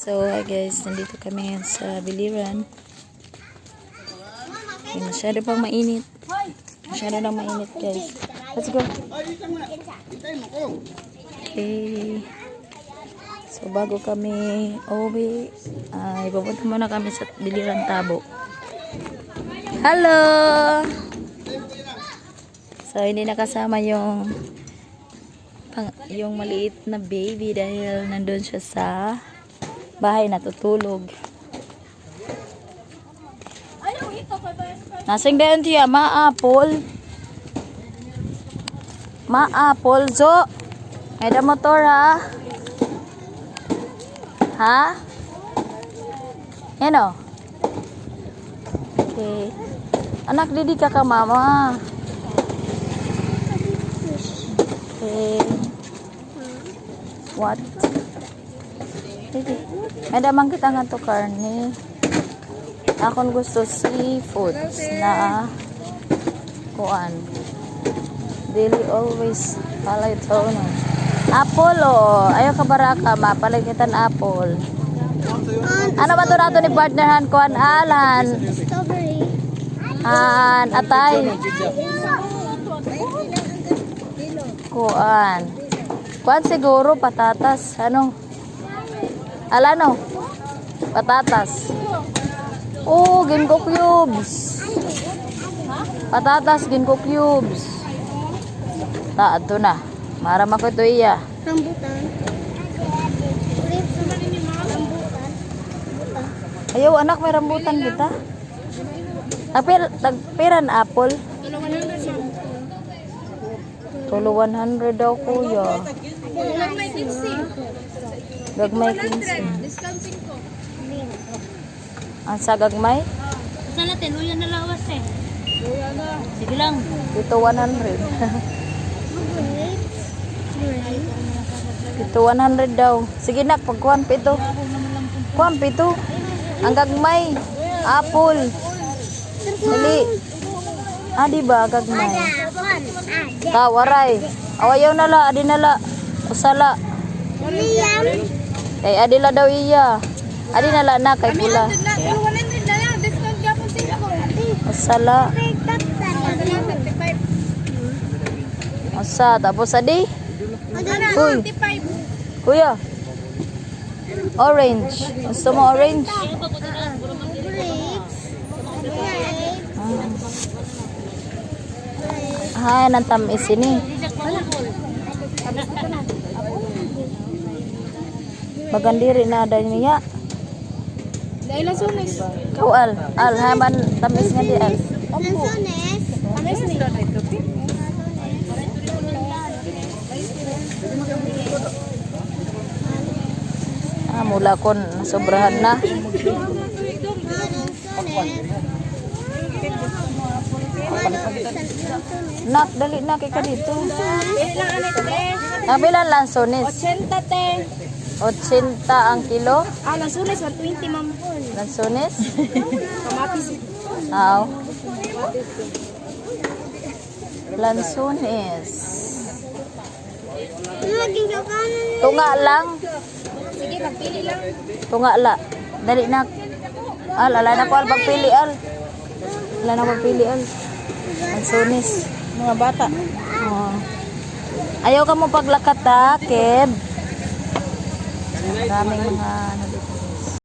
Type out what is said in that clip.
So, hi guys, nandito kami sa Biliran. Ay, masyado pang mainit. Masyado nang mainit guys. Let's go. Okay. So, bago kami uwi, ay pupunta muna kami sa Biliran Tabo. Hello! So, hindi nakasama yung yung maliit na baby dahil nandun siya sa bahay natutulog. Nasing dayon tiya, ma-apple. Ma-apple, zo. May motor ha. Ha? Yan o. Okay. Anak, didi ka ka mama. Okay. What? May damang kita nga to karne. Akon gusto seafoods na kuan. Daily always palay to no. Apple oh. Ayaw ka baraka mapalay kitan apple. Ano ba to nato ni partner han kuan alan? Strawberry. Han atay. Kuan. Kuan siguro patatas. Ano? Ala no? Patatas. Oh, ginko cubes. Patatas, ginko cubes. Ta, ato na. Marama ko ito iya. Rambutan. Ayaw anak, may rambutan kita. Tagpir, tagpiran apple. Tulo 100 daw kuya. Gagmay 15. Discounting ko. Ang sa gagmay, Saan natin? Luya na lawas eh. Luya na. Sige lang. dito 100. Grapes. Grapes. dito 100 daw. Sige nak, pag kuhan pito. Kuhan pito. Ang gagmay. Apple. Dali. Ah, di ba? Gagmay. Ade. Kawaray. Awayaw nala, adi nala. Usala. Liam. Kay adila daw iya. Adi na kay pula. Na, 100 na lang. Yapon sila ko. Usala. Usa. Tapos adi. Uy. 55. Kuya. Orange. Gusto mo orange? Grapes. Ah, nang tamis ini. Magandiri na ada niya. Dahil lang sunis. Kau al, al haman tamis nga di al. Lanzones. Ames ni. Ah, mula kon sobrahan na. Nak, dali na kay ka dito. Eh. Nabilan lansones. 80 te. 80 ang kilo. Ah, lang sunis. 120 ma'am. Lansones. Kamatis. Aw. Kakanan. Tunga lang. Sige, magpili lang. Tunga la. Dali na. Al, ala na ko al pagpili al. Ala na pagpili al. Lansones. Mga bata. Oh. Ayaw ka mo paglakat ha, Ked. Maraming mga ano